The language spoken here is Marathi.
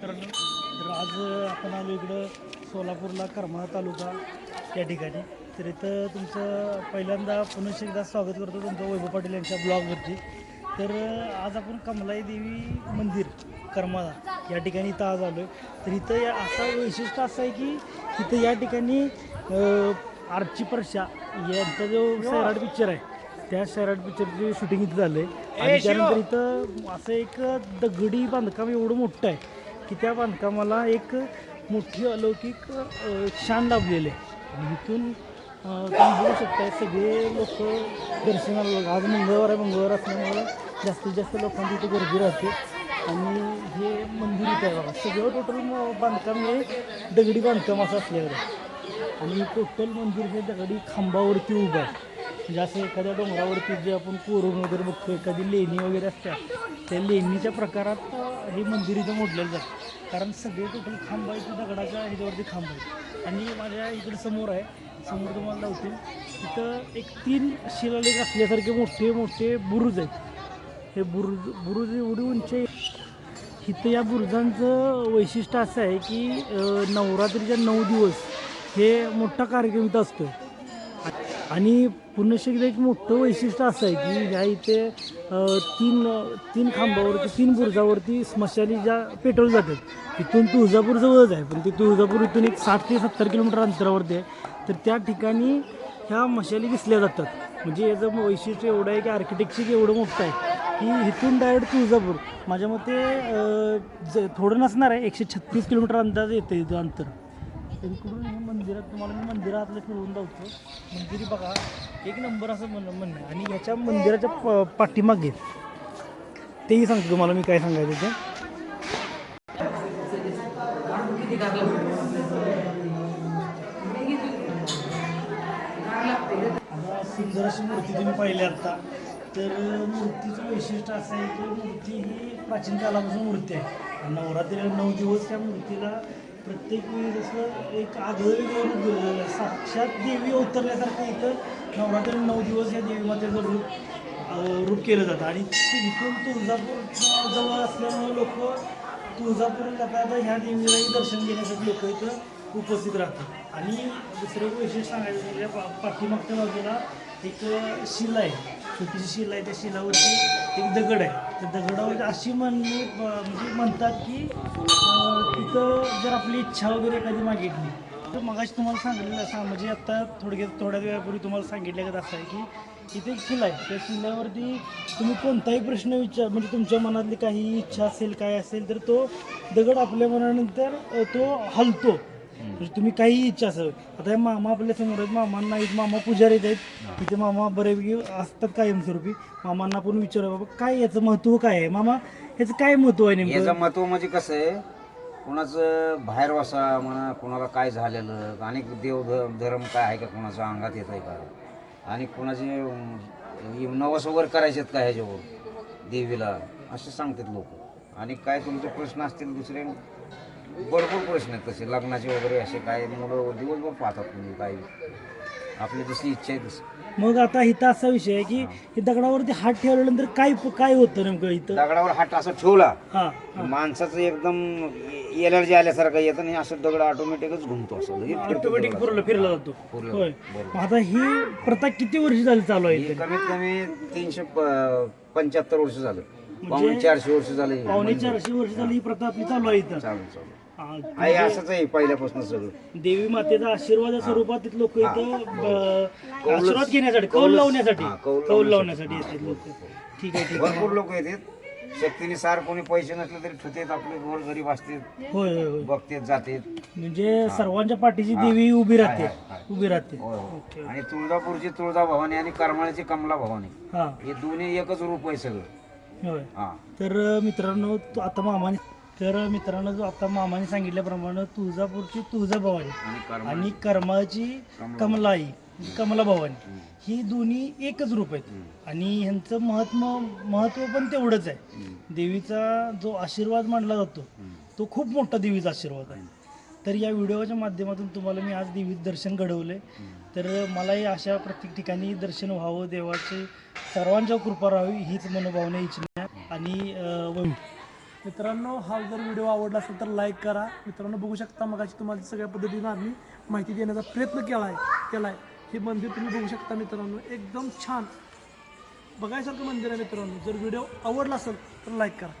मित्रांनो तर आज आपण आलो इकडं सोलापूरला करमाळा तालुका या ठिकाणी. तर इथं तुमचं पहिल्यांदा पुनश्च एकदा स्वागत करतो तुमचं वैभव पाटील यांच्या ब्लॉगवरती. तर आज आपण कमलाई देवी मंदिर करमाळा या ठिकाणी इथं आज आलो आहे तर इथं या असा वैशिष्ट्य असं आहे की इथं या ठिकाणी आर्ची परशा यांचा जो सैराट पिक्चर आहे त्या सैराट पिक्चरची शूटिंग इथं झालं आहे आणि त्यानंतर इथं असं एक दगडी बांधकाम एवढं मोठं आहे की त्या बांधकामाला एक मोठी अलौकिक शान लाभलेली आहे. आणि इथून तुम्ही बघू शकताय सगळे लोक दर्शनाला लोक आज मंगळवार आहे मंगळवार असल्यामुळे जास्तीत जास्त लोकांची इथे गर्दी राहते. आणि हे मंदिर इथे आहे बघा. सगळं टोटल बांधकाम हे दगडी बांधकाम असं असल्यावर आहे. आणि टोटल मंदिर हे दगडी खांबावरती उभं आहे. म्हणजे असं एखाद्या डोंगरावरती जे आपण कोरून वगैरे बघतो एखादी लेणी वगैरे असतात त्या लेणीच्या प्रकारात हे मंदिर इथं मोडलेलं जातं. कारण सगळे टोटल खांब आहेत ते दगडाच्या ह्याच्यावरती खांब आहेत. आणि माझ्या इकडे समोर आहे समोर तुम्हाला लावतील. तिथं एक तीन शिलालेख असल्यासारखे मोठे मोठे बुरुज आहेत. हे बुरुज बुरुज एवढी उंच आहे. इथं या बुरुजांचं वैशिष्ट्य असं आहे की नवरात्रीच्या नऊ दिवस हे मोठा कार्यक्रम इथं असतो आणि पुण्यश्रीचं एक मोठं वैशिष्ट्य असं आहे की ह्या इथे तीन तीन खांबावरती तीन बुर्जावरती स्मशानी ज्या पेटवल्या जातात इथून तुळजापूर जवळच आहे. पण ती तुळजापूर इथून एक साठ ते सत्तर किलोमीटर अंतरावरती आहे. तर त्या ठिकाणी ह्या मशाली दिसल्या जातात. म्हणजे याचं वैशिष्ट्य एवढं आहे की आर्किटेक्चर एवढं मोठं आहे की इथून डायरेक्ट तुळजापूर. माझ्या मते ज- थोडं नसणार आहे. एकशे छत्तीस किलोमीटर अंदाज येतं इथं अंतर. तर इकडून हे मंदिरात तुम्हाला मी मंदिरातलं फिरवून जाऊतो मंदिर म्हणजे बघा एक नंबर असं म्हण म्हणणं आणि याच्या मंदिराच्या प पाठीमागे तेही सांगतो तुम्हाला मी काय सांगायचं ते. आता सुंदर अशी मूर्ती तुम्ही पाहिली आता. तर मूर्तीचं वैशिष्ट्य असं आहे की मूर्ती ही प्राचीन कालापासून मूर्ती आहे. नवरात्री नवरात्रीला नऊ दिवस त्या मूर्तीला प्रत्येक वेळी जसं एक आगळं रूप साक्षात देवी अवतरल्यासारखं इथं नवरात्र नऊ दिवस या देवी मातेचं रूप रूप केलं जातं. आणि इथून तुळजापूर जवळ असल्यामुळे लोक तुळजापूर जाता ह्या देवीलाही दर्शन घेण्यासाठी लोक इथं उपस्थित राहतात. आणि दुसरं वैशिष्ट्य सांगायचं म्हणजे पा पाठीमागच्या बाजूला एक शिला आहे. छोटीशी शिला आहे त्या शिलावरती एक दगड आहे. त्या दगडावर अशी म्हणणे म्हणजे म्हणतात की तिथं जर आपली इच्छा वगैरे एखादी मागितली तर मगाशी तुम्हाला सांगितलेलं असं म्हणजे आत्ता थोडक्यात थोड्या वेळापूर्वी तुम्हाला सांगितलं असं आहे की इथे एक शिला आहे. त्या शिल्यावरती तुम्ही कोणताही प्रश्न विचार म्हणजे तुमच्या मनातली काही इच्छा असेल काय असेल तर तो दगड आपल्या मनानंतर तो हलतो. म्हणजे तुम्ही काही इच्छा असेल आता हे मामा आपल्यासमोर आहेत. मामांना एक मामा पुजारी आहेत. तिथे मामा बऱ्यापैकी असतात कायमस्वरूपी. मामांना आपण विचारू बाबा काय याचं महत्त्व काय आहे? मामा याचं काय महत्त्व आहे याचं नेमकं महत्त्व म्हणजे कसं आहे कोणाचं बाहेर वासा म्हणा कोणाला काय झालेलं आणि देव ध- धर्म काय आहे का कोणाचा अंगात येत आहे का? आणि कोणाचे अं, नवस वगैरे करायचे आहेत का ह्याच्यावर देवीला? असे सांगतात लोक. आणि काय तुमचे प्रश्न असतील दुसरे? भरपूर प्रश्न आहेत तसे. लग्नाचे वगैरे असे काय मुलं दिवसभर पाहतात तुम्ही काय आपली जशी इच्छा आहे तशी. मग आता इथं असा विषय आहे की हे. दगडावरती हात ठेवल्यानंतर काय काय होतं नेमकं इथं? दगडावर हात असं ठेवला हा माणसाचं एकदम एलर्जी आल्यासारखं येतं आणि असं दगड ऑटोमॅटिकच घुमतो असं. लगेच फिरतो ऑटोमॅटिक दगड फिरला फिरला जातो. फिरला होय. बरोबर. मग आता ही प्रथा किती वर्ष झाली चालू आहे हे इथे? कमीत कमी तीनशे पंच्याहत्तर वर्ष झालं. पावणे चारशे वर्ष झाले पावणे. चारशे वर्ष झाली ही प्रथा आपली चालू आहे इथं. चालू चालू. आहे असंच आहे पहिल्यापासून सगळं. देवी मातेचा आशीर्वाद स्वरूपात लोक इथं आशीर्वाद घेण्यासाठी कौल लावण्यासाठी हा, कौल कौल लावण्यासाठी. येतात लोक. ठीक आहे ठीक आहे. भरपूर लोक येतात. शक्तीने सार कोणी पैसे नसले तरी ठुतेत आपले गोर गरीब असतात. होय होय होय. बघतेत जातात. म्हणजे सर्वांच्या पाठीची देवी उभी राहते. उभी राहते. होय, होय. ओके. आणि तुळजापूरची तुळजा भवानी आणि करमाळ्याची कमला भवानी. हा. हे दोन्ही एकच रूप आहे सगळं. होय. हा. तर मित्रांनो तो आता मामाने तर मित्रांनो जो आता मामाने सांगितल्याप्रमाणे तुळजापूरची तुळजाभवानी आणि कर्मा आणि करमाळची कमलाई म्हणजे कमला भवानी ही दोन्ही एकच रूप आहेत. आणि ह्यांचं महत्त्व महत्त्व पण तेवढंच आहे. देवीचा जो आशीर्वाद मानला जातो तो खूप मोठा देवीचा आशीर्वाद आहे. तर या व्हिडिओच्या माध्यमातून तुम्हाला मी आज देवीचं दर्शन घडवलं तर मलाही अशा प्रत्येक ठिकाणी दर्शन व्हावं देवाचे सर्वांच्या कृपा राहावी हीच मनोभावना इच्छा आणि मित्रांनो हा जर व्हिडिओ आवडला असेल तर लाईक करा. मित्रांनो बघू शकता मगाशी तुम्हाला सगळ्या पद्धतीनं आम्ही माहिती देण्याचा प्रयत्न केला आहे केला आहे हे मंदिर तुम्ही बघू शकता मित्रांनो एकदम छान. बघायसारखं मंदिर आहे मित्रांनो. जर व्हिडिओ आवडला असेल तर लाईक करा.